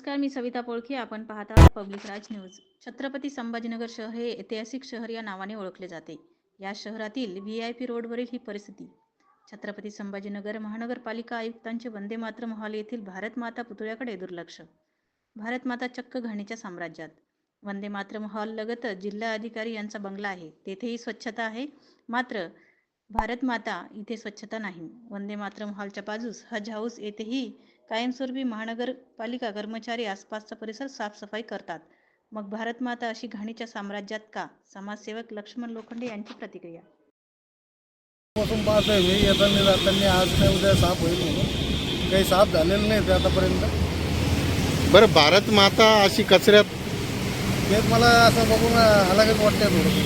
नमस्कार मी सविता पोळके. आपण पाहत आहात पब्लिक राज न्यूज छत्रपती संभाजीनगर शहर हे ऐतिहासिक शहर या नावाने ओळखले जाते. या शहरातील व्ही आय पी रोडवरील ही परिस्थिती. छत्रपती संभाजीनगर महानगरपालिका आयुक्तांचे वंदे मात्र महाल येथील भारत माता पुतळ्याकडे दुर्लक्ष. भारत माता चक्क घाणीच्या साम्राज्यात. वंदे मातरम महाल लगतच जिल्हा अधिकारी यांचा बंगला आहे. तेथेही स्वच्छता आहे. मात्र भारत माता इथे स्वच्छता नाही. वंदे मातरम हॉलच्या बाजूस हज हाऊस येथेही कायमस्वरूपी महानगरपालिका कर्मचारी आसपासचा परिसर साफसफाई करतात. मग भारत माता अशी घाणीच्या साम्राज्यात का? समाजसेवक लक्ष्मण लोखंडे यांची प्रतिक्रिया. पासून पाहतोय मी. येताना जाताना आज नाही उद्या साफ होईल म्हणून. काही साफ झालेलं नाही ते आतापर्यंत. बरं भारत माता अशी कचऱ्यात तेच मला असं बघून अलगच वाटतंय थोडं.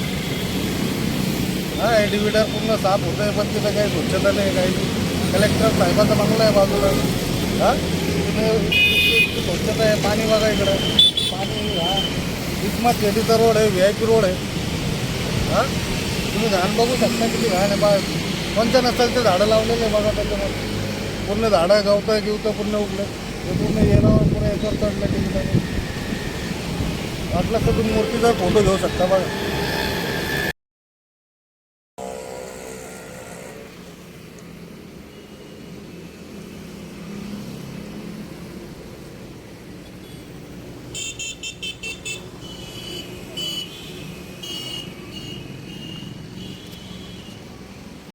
हा डिव्हिडर पूर्ण साफ होतंय पण तिथं काही स्वच्छता नाही काही कलेक्टर साहेबाचा बंगला आहे बाजूला. स्वच्छता आहे पाणी बघा इकडं. पाणी हा. इस्मात शेतीचा रोड आहे व्ही आय पी रोड आहे. हा? तुम्ही घाण बघू शकता किती घाण आहे बा कोणत्या नसलचे झाडं लावलेले आहे बघा त्याच्यामध्ये. पूर्ण झाडं गवतं गिवतं पूर्ण उगलं ते पूर्ण येणं पुढे याच्यावर चढलं ते वाटलं तर तुम्ही मूर्तीचा फोटो घेऊ शकता बघा.